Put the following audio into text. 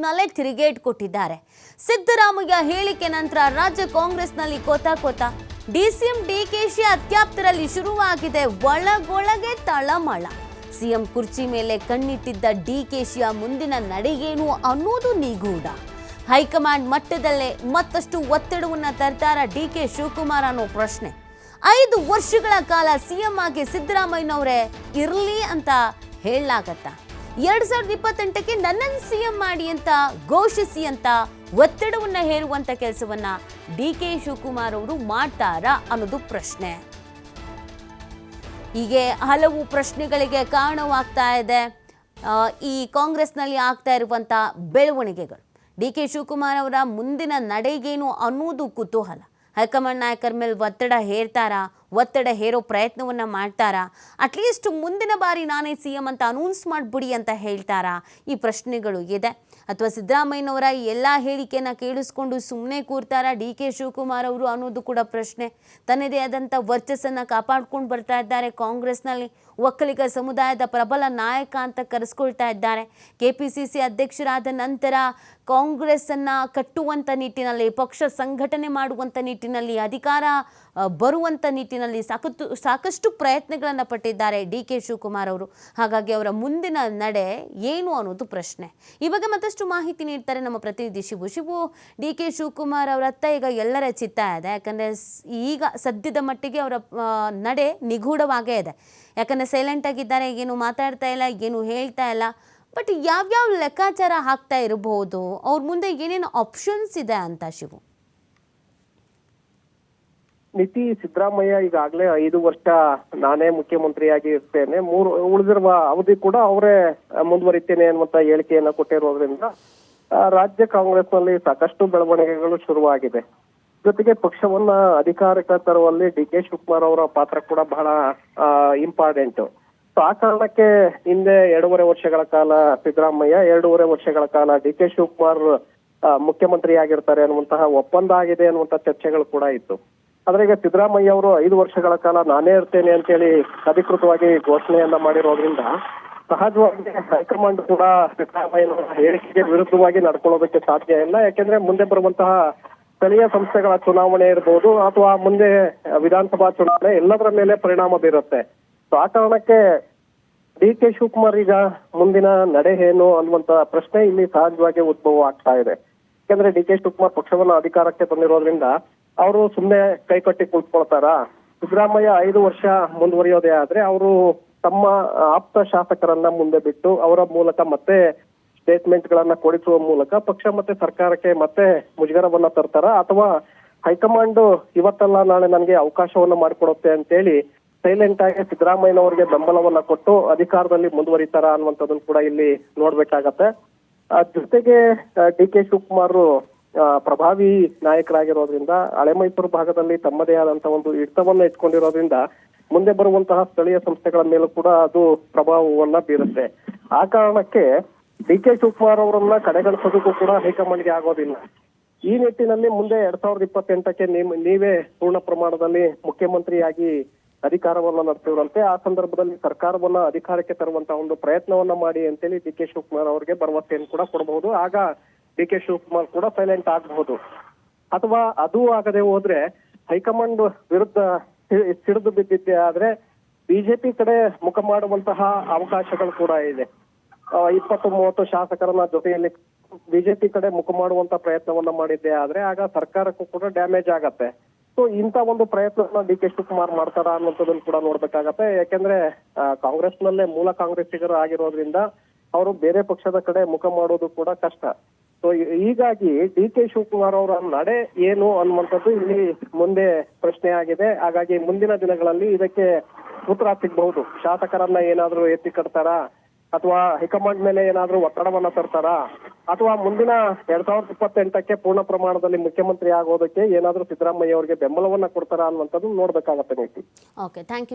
ನಲ್ಲೇ ತಿರುಗೇಟ್ ಕೊಟ್ಟಿದ್ದಾರೆ. ಸಿದ್ದರಾಮಯ್ಯ ಹೇಳಿಕೆ ನಂತರ ರಾಜ್ಯ ಕಾಂಗ್ರೆಸ್ನಲ್ಲಿ ಕೋತ ಕೋತ. ಡಿಸಿಎಂ ಡಿಕೆಶಿ ಅತ್ಯಾಪ್ತರಲ್ಲಿ ಶುರುವಾಗಿದೆ ಒಳಗೊಳಗೆ ತಳಮಳ. ಸಿಎಂ ಕುರ್ಚಿ ಮೇಲೆ ಕಣ್ಣಿಟ್ಟಿದ್ದ ಡಿಕೆಶಿಯ ಮುಂದಿನ ನಡೆಗೇನು ಅನ್ನೋದು ನಿಗೂಢ. ಹೈಕಮಾಂಡ್ ಮಟ್ಟದಲ್ಲೇ ಮತ್ತಷ್ಟು ಒತ್ತಡವನ್ನು ತರ್ತಾರ ಡಿಕೆ ಶಿವಕುಮಾರ್ ಅನ್ನೋ ಪ್ರಶ್ನೆ. ಐದು ವರ್ಷಗಳ ಕಾಲ ಸಿಎಂ ಆಗಿ ಸಿದ್ದರಾಮಯ್ಯನವರೇ ಇರಲಿ ಅಂತ ಹೇಳಲಾಗತ್ತ? ಎರಡ್ ಸಾವಿರದ ಇಪ್ಪತ್ತೆಂಟಕ್ಕೆ ನನ್ನನ್ನು ಸಿ ಎಂ ಮಾಡಿ ಅಂತ ಘೋಷಿಸಿ ಅಂತ ಒತ್ತಡವನ್ನ ಹೇರುವಂತ ಕೆಲಸವನ್ನ ಡಿ ಕೆ ಶಿವಕುಮಾರ್ ಅವರು ಮಾಡ್ತಾರಾ ಅನ್ನೋದು ಪ್ರಶ್ನೆ. ಹೀಗೆ ಹಲವು ಪ್ರಶ್ನೆಗಳಿಗೆ ಕಾರಣವಾಗ್ತಾ ಇದೆ. ಈ ಕಾಂಗ್ರೆಸ್ನಲ್ಲಿ ಆಗ್ತಾ ಇರುವಂಥ ಬೆಳವಣಿಗೆಗಳು. ಡಿ ಕೆ ಶಿವಕುಮಾರ್ ಅವರ ಮುಂದಿನ ನಡೆಗೇನು ಅನ್ನೋದು ಕುತೂಹಲ. ಹೈಕಮಾಂಡ್ ನಾಯಕರ ಮೇಲೆ ಒತ್ತಡ ಹೇರ್ತಾರಾ ಒತ್ತಡ ಹೇರೋ ಪ್ರಯತ್ನವನ್ನು ಮಾಡ್ತಾರಾ? ಅಟ್ಲೀಸ್ಟ್ ಮುಂದಿನ ಬಾರಿ ನಾನೇ ಸಿ ಎಂ ಅಂತ ಅನೌನ್ಸ್ ಮಾಡಿಬಿಡಿ ಅಂತ ಹೇಳ್ತಾರಾ? ಈ ಪ್ರಶ್ನೆಗಳು ಇದೆ. ಅಥವಾ ಸಿದ್ದರಾಮಯ್ಯನವರ ಈ ಎಲ್ಲ ಹೇಳಿಕೆಯನ್ನು ಕೇಳಿಸ್ಕೊಂಡು ಸುಮ್ಮನೆ ಕೂರ್ತಾರಾ ಡಿ ಕೆ ಶಿವಕುಮಾರ್ ಅವರು ಅನ್ನೋದು ಕೂಡ ಪ್ರಶ್ನೆ. ತನ್ನದೇ ಆದಂಥ ವರ್ಚಸ್ಸನ್ನು ಕಾಪಾಡ್ಕೊಂಡು ಬರ್ತಾ ಇದ್ದಾರೆ ಕಾಂಗ್ರೆಸ್ನಲ್ಲಿ. ಒಕ್ಕಲಿಗ ಸಮುದಾಯದ ಪ್ರಬಲ ನಾಯಕ ಅಂತ ಕರೆಸ್ಕೊಳ್ತಾ ಇದ್ದಾರೆ. ಕೆ ಪಿ ಸಿ ಸಿ ಅಧ್ಯಕ್ಷರಾದ ನಂತರ ಕಾಂಗ್ರೆಸ್ಸನ್ನು ಕಟ್ಟುವಂಥ ನಿಟ್ಟಿನಲ್ಲಿ, ಪಕ್ಷ ಸಂಘಟನೆ ಮಾಡುವಂಥ ನಿಟ್ಟಿನಲ್ಲಿ, ಅಧಿಕಾರ ಬರುವಂಥ ನಿಟ್ಟಿನಲ್ಲಿ ಸಾಕಷ್ಟು ಸಾಕಷ್ಟು ಪ್ರಯತ್ನಗಳನ್ನು ಪಟ್ಟಿದ್ದಾರೆ ಡಿ ಕೆ ಶಿವಕುಮಾರ್ ಅವರು. ಹಾಗಾಗಿ ಅವರ ಮುಂದಿನ ನಡೆ ಏನು ಅನ್ನೋದು ಪ್ರಶ್ನೆ. ಈ ಬಗ್ಗೆ ಮತ್ತಷ್ಟು ಮಾಹಿತಿ ನೀಡ್ತಾರೆ ನಮ್ಮ ಪ್ರತಿನಿಧಿ ಶಿವು. ಶಿವು, ಡಿ ಕೆ ಶಿವಕುಮಾರ್ ಅವರ ಹತ್ತ ಈಗ ಎಲ್ಲರ ಚಿತ್ತ ಇದೆ. ಯಾಕಂದರೆ ಈಗ ಸದ್ಯದ ಮಟ್ಟಿಗೆ ಅವರ ನಡೆ ನಿಗೂಢವಾಗೇ ಇದೆ. ಯಾಕಂದರೆ ಸೈಲೆಂಟ್ ಆಗಿದ್ದಾರೆ, ಏನು ಮಾತಾಡ್ತಾ ಇಲ್ಲ, ಏನು ಹೇಳ್ತಾ ಇಲ್ಲ. ಬಟ್ ಯಾವ್ಯಾವ ಲೆಕ್ಕಾಚಾರ ಹಾಕ್ತಾ ಇರಬಹುದು ಅವ್ರ ಮುಂದೆ ಏನೇನು ಆಪ್ಷನ್ಸ್ ಇದೆ ಅಂತ ಶಿವು? ನಿತಿ ಸಿದ್ದರಾಮಯ್ಯ ಈಗಾಗಲೇ ಐದು ವರ್ಷ ನಾನೇ ಮುಖ್ಯಮಂತ್ರಿಯಾಗಿ ಇರ್ತೇನೆ ಮೂರು ಉಳಿದಿರುವ ಅವಧಿ ಕೂಡ ಅವರೇ ಮುಂದುವರಿತೇನೆ ಅನ್ನುವಂತ ಹೇಳಿಕೆಯನ್ನ ಕೊಟ್ಟಿರೋದ್ರಿಂದ ರಾಜ್ಯ ರಾಜ್ಯ ಕಾಂಗ್ರೆಸ್ನಲ್ಲಿ ಸಾಕಷ್ಟು ಬೆಳವಣಿಗೆಗಳು ಶುರುವಾಗಿದೆ. ಜೊತೆಗೆ ಪಕ್ಷವನ್ನ ಅಧಿಕಾರಕ್ಕೆ ತರುವಲ್ಲಿ ಡಿ ಕೆ ಶಿವಕುಮಾರ್ ಅವರ ಪಾತ್ರ ಕೂಡ ಬಹಳ ಇಂಪಾರ್ಟೆಂಟ್ ಸೊ ಆ ಕಾರಣಕ್ಕೆ ಹಿಂದೆ ಎರಡೂವರೆ ವರ್ಷಗಳ ಕಾಲ ಸಿದ್ದರಾಮಯ್ಯ, ಎರಡೂವರೆ ವರ್ಷಗಳ ಕಾಲ ಡಿ ಕೆ ಶಿವಕುಮಾರ್ ಮುಖ್ಯಮಂತ್ರಿಯಾಗಿರ್ತಾರೆ ಅನ್ನುವಂತಹ ಒಪ್ಪಂದ ಆಗಿದೆ ಅನ್ನುವಂತ ಚರ್ಚೆಗಳು ಕೂಡ ಇತ್ತು. ಆದ್ರೆ ಈಗ ಸಿದ್ದರಾಮಯ್ಯ ಅವರು ಐದು ವರ್ಷಗಳ ಕಾಲ ನಾನೇ ಇರ್ತೇನೆ ಅಂತ ಹೇಳಿ ಅಧಿಕೃತವಾಗಿ ಘೋಷಣೆಯನ್ನ ಮಾಡಿರೋದ್ರಿಂದ ಸಹಜವಾಗಿ ಹೈಕಮಾಂಡ್ ಕೂಡ ಸಿದ್ದರಾಮಯ್ಯನವರ ಹೇಳಿಕೆಗೆ ವಿರುದ್ಧವಾಗಿ ನಡ್ಕೊಳ್ಳೋದಕ್ಕೆ ಸಾಧ್ಯ ಇಲ್ಲ. ಯಾಕೆಂದ್ರೆ ಮುಂದೆ ಬರುವಂತಹ ಸ್ಥಳೀಯ ಸಂಸ್ಥೆಗಳ ಚುನಾವಣೆ ಇರ್ಬೋದು ಅಥವಾ ಮುಂದೆ ವಿಧಾನಸಭಾ ಚುನಾವಣೆ ಎಲ್ಲದರ ಮೇಲೆ ಪರಿಣಾಮ ಬೀರುತ್ತೆ. ಸೊ ಆ ಕಾರಣಕ್ಕೆ ಡಿ ಕೆ ಶಿವಕುಮಾರ್ ಈಗ ಮುಂದಿನ ನಡೆ ಏನು ಅನ್ನುವಂತ ಪ್ರಶ್ನೆ ಇಲ್ಲಿ ಸಹಜವಾಗಿ ಉದ್ಭವ ಆಗ್ತಾ ಇದೆ. ಯಾಕಂದ್ರೆ ಡಿ ಕೆ ಶಿವಕುಮಾರ್ ಪಕ್ಷವನ್ನ ಅಧಿಕಾರಕ್ಕೆ ತಂದಿರೋದ್ರಿಂದ ಅವರು ಸುಮ್ಮನೆ ಕೈಕಟ್ಟಿ ಕುಳಿತುಕೊಳ್ತಾರ ಸಿದ್ದರಾಮಯ್ಯ ಐದು ವರ್ಷ ಮುಂದುವರಿಯೋದೇ ಆದ್ರೆ ಅವರು ತಮ್ಮ ಆಪ್ತ ಶಾಸಕರನ್ನ ಮುಂದೆ ಬಿಟ್ಟು ಅವರ ಮೂಲಕ ಮತ್ತೆ ಸ್ಟೇಟ್ಮೆಂಟ್ ಗಳನ್ನ ಕೊಡಿಸುವ ಮೂಲಕ ಪಕ್ಷ ಮತ್ತೆ ಸರ್ಕಾರಕ್ಕೆ ಮತ್ತೆ ಮುಜುಗರವನ್ನ ತರ್ತಾರ? ಅಥವಾ ಹೈಕಮಾಂಡ್ ಇವತ್ತಲ್ಲ ನಾಳೆ ನನಗೆ ಅವಕಾಶವನ್ನ ಮಾಡಿಕೊಡುತ್ತೆ ಅಂತೇಳಿ ಸೈಲೆಂಟ್ ಆಗಿ ಸಿದ್ದರಾಮಯ್ಯನವರಿಗೆ ಬೆಂಬಲವನ್ನ ಕೊಟ್ಟು ಅಧಿಕಾರದಲ್ಲಿ ಮುಂದುವರಿತಾರ ಅನ್ನುವಂಥದ್ದನ್ನು ಕೂಡ ಇಲ್ಲಿ ನೋಡ್ಬೇಕಾಗತ್ತೆ. ಜೊತೆಗೆ ಡಿ ಕೆ ಶಿವಕುಮಾರ್ ಪ್ರಭಾವಿ ನಾಯಕರಾಗಿರೋದ್ರಿಂದ, ಹಳೆ ಮೈಸೂರು ಭಾಗದಲ್ಲಿ ತಮ್ಮದೇ ಆದಂತ ಒಂದು ಹಿಡಿತವನ್ನ ಇಟ್ಕೊಂಡಿರೋದ್ರಿಂದ, ಮುಂದೆ ಬರುವಂತಹ ಸ್ಥಳೀಯ ಸಂಸ್ಥೆಗಳ ಮೇಲೂ ಕೂಡ ಅದು ಪ್ರಭಾವವನ್ನ ಬೀರುತ್ತೆ. ಆ ಕಾರಣಕ್ಕೆ ಡಿ ಕೆ ಶಿವಕುಮಾರ್ ಅವರನ್ನ ಕಡೆಗಣಿಸೋದಕ್ಕೂ ಕೂಡ ಹೈಕಮಾಂಡ್ಗೆ ಆಗೋದಿಲ್ಲ. ಈ ನಿಟ್ಟಿನಲ್ಲಿ ಮುಂದೆ ಎರಡ್ ಸಾವಿರದ ಇಪ್ಪತ್ತೆಂಟಕ್ಕೆ ನಿಮ್- ನೀವೇ ಪೂರ್ಣ ಪ್ರಮಾಣದಲ್ಲಿ ಮುಖ್ಯಮಂತ್ರಿಯಾಗಿ ಅಧಿಕಾರವನ್ನ ನಡೆಸಿದ್ರಂತೆ ಆ ಸಂದರ್ಭದಲ್ಲಿ ಸರ್ಕಾರವನ್ನ ಅಧಿಕಾರಕ್ಕೆ ತರುವಂತ ಒಂದು ಪ್ರಯತ್ನವನ್ನ ಮಾಡಿ ಅಂತೇಳಿ ಡಿ ಕೆ ಶಿವಕುಮಾರ್ ಅವರಿಗೆ ಭರವಸೆಯನ್ನು ಕೂಡ ಕೊಡಬಹುದು. ಆಗ ಡಿ ಕೆ ಶಿವಕುಮಾರ್ ಕೂಡ ಸೈಲೆಂಟ್ ಆಗಬಹುದು. ಅಥವಾ ಅದು ಆಗದೆ ಹೋದ್ರೆ ಹೈಕಮಾಂಡ್ ವಿರುದ್ಧ ಸಿಡಿದು ಬಿದ್ದಿದ್ದೆ ಆದ್ರೆ ಬಿಜೆಪಿ ಕಡೆ ಮುಖ ಮಾಡುವಂತಹ ಅವಕಾಶಗಳು ಕೂಡ ಇದೆ. ಇಪ್ಪತ್ತು, ಮೂವತ್ತು ಶಾಸಕರನ್ನ ಜೊತೆಯಲ್ಲಿ ಬಿಜೆಪಿ ಕಡೆ ಮುಖ ಮಾಡುವಂತ ಪ್ರಯತ್ನವನ್ನ ಮಾಡಿದ್ದೆ ಆದ್ರೆ ಆಗ ಸರ್ಕಾರಕ್ಕೂ ಕೂಡ ಡ್ಯಾಮೇಜ್ ಆಗತ್ತೆ. ಸೊ ಇಂತ ಒಂದು ಪ್ರಯತ್ನವನ್ನ ಡಿ ಕೆ ಶಿವಕುಮಾರ್ ಮಾಡ್ತಾರ ಅನ್ನೋದನ್ನ ಕೂಡ ನೋಡ್ಬೇಕಾಗತ್ತೆ. ಯಾಕೆಂದ್ರೆ ಕಾಂಗ್ರೆಸ್ ಕಾಂಗ್ರೆಸ್ನಲ್ಲೇ ಮೂಲ ಕಾಂಗ್ರೆಸ್ಸಿಗರು ಆಗಿರೋದ್ರಿಂದ ಅವರು ಬೇರೆ ಪಕ್ಷದ ಕಡೆ ಮುಖ ಮಾಡೋದು ಕೂಡ ಕಷ್ಟ. ಸೊ ಹೀಗಾಗಿ ಡಿ ಕೆ ಶಿವಕುಮಾರ್ ಅವರ ನಡೆ ಏನು ಅನ್ನುವಂಥದ್ದು ಇಲ್ಲಿ ಮುಂದೆ ಪ್ರಶ್ನೆ ಆಗಿದೆ. ಹಾಗಾಗಿ ಮುಂದಿನ ದಿನಗಳಲ್ಲಿ ಇದಕ್ಕೆ ಉತ್ತರ ಸಿಗಬಹುದು. ಶಾಸಕರನ್ನ ಏನಾದ್ರೂ ಎತ್ತಿ ಕಟ್ತಾರಾ? ಅಥವಾ ಹೈಕಮಾಂಡ್ ಮೇಲೆ ಏನಾದ್ರೂ ಒತ್ತಡವನ್ನ ತರ್ತಾರಾ? ಅಥವಾ ಮುಂದಿನ ಎರಡ್ ಸಾವಿರದ ಇಪ್ಪತ್ತೆಂಟಕ್ಕೆ ಪೂರ್ಣ ಪ್ರಮಾಣದಲ್ಲಿ ಮುಖ್ಯಮಂತ್ರಿ ಆಗೋದಕ್ಕೆ ಏನಾದ್ರೂ ಸಿದ್ದರಾಮಯ್ಯ ಅವರಿಗೆ ಬೆಂಬಲವನ್ನ ಕೊಡ್ತಾರಾ ಅನ್ನುವಂಥದ್ದು ನೋಡ್ಬೇಕಾಗತ್ತೆ, ನೀತಿ.